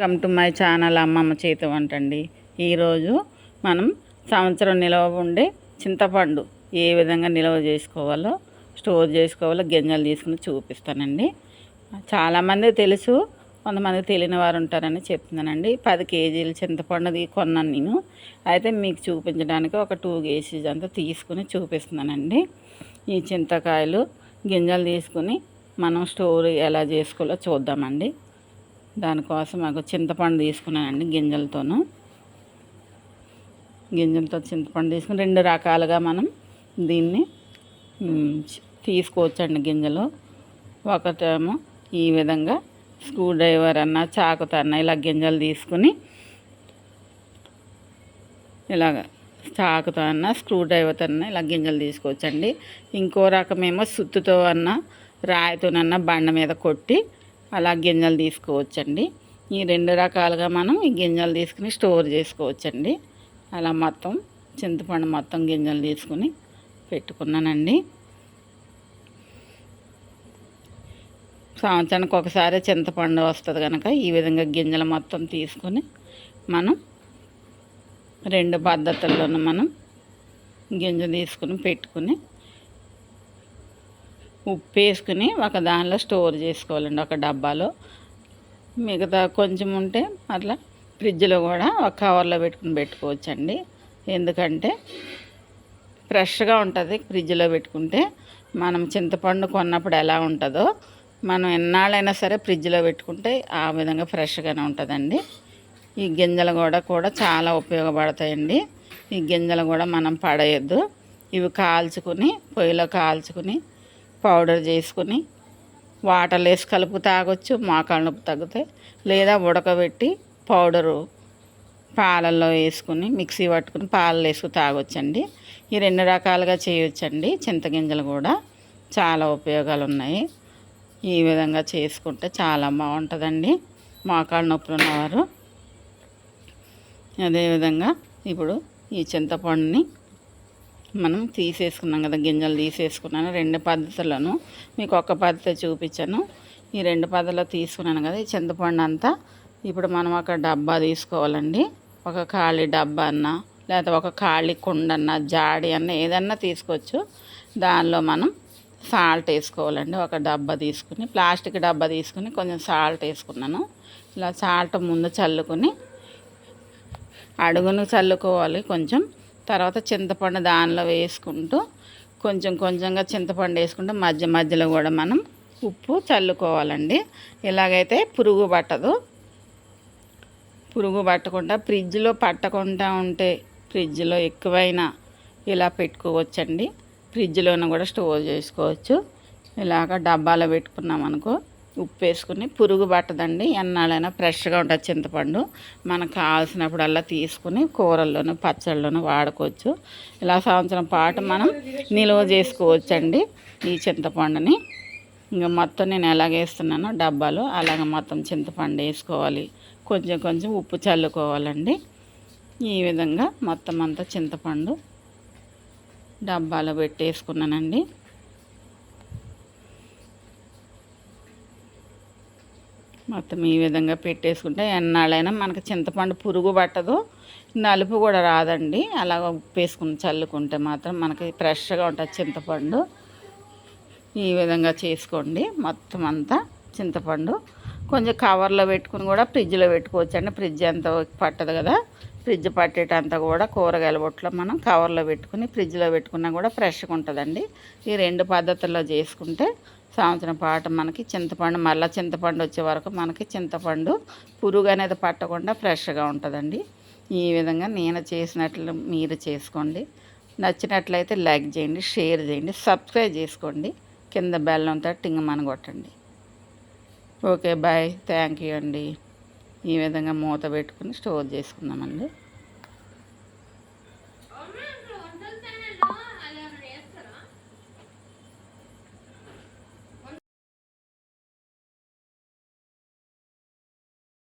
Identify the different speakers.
Speaker 1: Come to my channel అమ్మమ్మ చేతి వంట అండి ఈరోజు మనం సంవత్సరం నిలవ ఉండే చింతపండు ఏ విధంగా నిల్వ చేసుకోవాలో స్టోర్ చేసుకోవాలో గింజలు తీసుకుని చూపిస్తానండి. చాలామంది తెలుసు కొంతమంది తెలియని వారు ఉంటారని చెప్తున్నానండి. పది కేజీలు చింతపండుది కొన్నాను నేను. అయితే మీకు చూపించడానికి ఒక టూ కేజీస్ అంతా తీసుకుని చూపిస్తున్నానండి. ఈ చింతకాయలు గింజలు తీసుకుని మనం స్టోర్ ఎలా చేసుకోవాలో చూద్దామండి. దానికోసం మాకు చింతపండు తీసుకున్నానండి గింజలతోను. గింజలతో చింతపండు తీసుకుని రెండు రకాలుగా మనం దీన్ని తీసుకోవచ్చండి గింజలు. ఒకటేమో ఈ విధంగా స్క్రూ డ్రైవర్ అన్న చాకుతో అన్న ఇలా గింజలు తీసుకుని ఇలాగ చాకుతో అన్న స్క్రూ డ్రైవర్తో అన్న ఇలా గింజలు తీసుకోవచ్చండి. ఇంకో రకమేమో సుత్తుతో అన్న రాయితోనన్నా బండ మీద కొట్టి అలా గింజలు తీసుకోవచ్చండి. ఈ రెండు రకాలుగా మనం ఈ గింజలు తీసుకుని స్టోర్ చేసుకోవచ్చండి. అలా మొత్తం చింతపండు మొత్తం గింజలు తీసుకుని పెట్టుకున్నానండి. సంవత్సరానికి ఒకసారి చింతపండు వస్తుంది కనుక ఈ విధంగా గింజలు మొత్తం తీసుకొని మనం రెండు పద్ధతుల్లోనూ మనం గింజ తీసుకుని పెట్టుకుని ఉప్పు వేసుకుని ఒక దానిలో స్టోర్ చేసుకోవాలండి ఒక డబ్బాలో. మిగతా కొంచెం ఉంటే అట్లా ఫ్రిడ్జ్లో కూడా ఒక కవర్లో పెట్టుకుని పెట్టుకోవచ్చండి. ఎందుకంటే ఫ్రెష్గా ఉంటుంది ఫ్రిడ్జ్లో పెట్టుకుంటే. మనం చింతపండు కొన్నప్పుడు ఎలా ఉంటుందో మనం ఎన్నాళ్ళైనా సరే ఫ్రిడ్జ్లో పెట్టుకుంటే ఆ విధంగా ఫ్రెష్గానే ఉంటుందండి. ఈ గింజలు కూడా కూడా చాలా ఉపయోగపడతాయండి. ఈ గింజలు కూడా మనం పడేయద్దు. ఇవి కాల్చుకుని పొయ్యిలో కాల్చుకుని పౌడర్ చేసుకుని వాటర్ వేసి కలుపు తాగొచ్చు మోకాళ్ళ నొప్పి తగ్గుతాయి. లేదా ఉడకబెట్టి పౌడరు పాలల్లో వేసుకుని మిక్సీ పట్టుకుని పాలలో వేసుకుని తాగొచ్చండి. ఈ రెండు రకాలుగా చేయొచ్చండి. చింతగింజలు కూడా చాలా ఉపయోగాలు ఉన్నాయి ఈ విధంగా చేసుకుంటే చాలా బాగుంటుందండి. మోకాళ్ళ నొప్పులు ఉన్నవారు. అదేవిధంగా ఇప్పుడు ఈ చింతపండుని మనం తీసేసుకున్నాం కదా గింజలు తీసేసుకున్నాను రెండు పద్ధతులను. మీకు ఒక పద్ధతి చూపించాను. ఈ రెండు పద్ధతిలో తీసుకున్నాను కదా ఈ చింతపండు అంతా. ఇప్పుడు మనం ఒక డబ్బా తీసుకోవాలండి. ఒక ఖాళీ డబ్బా అన్న లేదా ఒక ఖాళీ కుండన్న జాడి అన్న ఏదన్నా తీసుకోవచ్చు. దానిలో మనం సాల్ట్ వేసుకోవాలండి. ఒక డబ్బా తీసుకుని ప్లాస్టిక్ డబ్బా తీసుకుని కొంచెం సాల్ట్ వేసుకున్నాను. ఇలా సాల్ట్ ముందు చల్లుకొని అడుగును చల్లుకోవాలి కొంచెం. తర్వాత చింతపండు దానిలో వేసుకుంటూ కొంచెం కొంచెంగా చింతపండు వేసుకుంటూ మధ్య మధ్యలో కూడా మనం ఉప్పు చల్లుకోవాలండి. ఇలాగైతే పురుగు పట్టదు పురుగు పట్టకుండా ఫ్రిడ్జ్లో పట్టకుండా ఉంటే ఫ్రిడ్జ్లో ఎక్కువైనా ఇలా పెట్టుకోవచ్చండి. ఫ్రిడ్జ్లోనూ కూడా స్టోర్ చేసుకోవచ్చు. ఇలాగ డబ్బాలో పెట్టుకున్నాం అనుకో ఉప్పు వేసుకుని పురుగు పట్టదండి. ఎన్నాళ్ళైనా ఫ్రెష్గా ఉంటుంది చింతపండు. మనకు కావాల్సినప్పుడల్లా తీసుకుని కూరల్లోనూ పచ్చళ్ళలోనూ వాడుకోవచ్చు. ఇలా సంవత్సరం పాటు మనం నిల్వ చేసుకోవచ్చండి ఈ చింతపండుని. ఇంకా మొత్తం నేను ఎలాగేస్తున్నానో డబ్బాలో అలాగ మొత్తం చింతపండు వేసుకోవాలి. కొంచెం కొంచెం ఉప్పు చల్లుకోవాలండి. ఈ విధంగా మొత్తం అంతా చింతపండు డబ్బాలో పెట్టేసుకున్నానండి. మొత్తం ఈ విధంగా పెట్టేసుకుంటే ఎన్నాళ్ళైనా మనకు చింతపండు పురుగు పట్టదు. నలుపు కూడా రాదండి. అలాగ ఉప్పు వేసుకుని చల్లుకుంటే మాత్రం మనకి ఫ్రెష్గా ఉంటుంది చింతపండు. ఈ విధంగా చేసుకోండి. మొత్తం అంతా చింతపండు. కొంచెం కవర్లో పెట్టుకుని కూడా ఫ్రిడ్జ్లో పెట్టుకోవచ్చు అండి ఫ్రిడ్జ్ అంత పట్టదు కదా. ఫ్రిడ్జ్ పట్టేటంతా కూడా కూరగాయల బొట్లో మనం కవర్లో పెట్టుకుని ఫ్రిడ్జ్లో పెట్టుకున్నా కూడా ఫ్రెష్గా ఉంటుందండి. ఈ రెండు పద్ధతుల్లో చేసుకుంటే సంవత్సరం పాటు మనకి చింతపండు మళ్ళీ చింతపండు వచ్చే వరకు మనకి చింతపండు పురుగు అనేది పట్టకుండా ఫ్రెష్గా ఉంటుందండి. ఈ విధంగా నేను చేసినట్లు మీరు చేసుకోండి. నచ్చినట్లయితే లైక్ చేయండి షేర్ చేయండి సబ్స్క్రైబ్ చేసుకోండి. కింద బెల్లంతో టింగమని కొట్టండి. Okay bye. థ్యాంక్ యూ అండి. ఈ విధంగా మూత పెట్టుకుని స్టోర్ చేసుకుందామండి.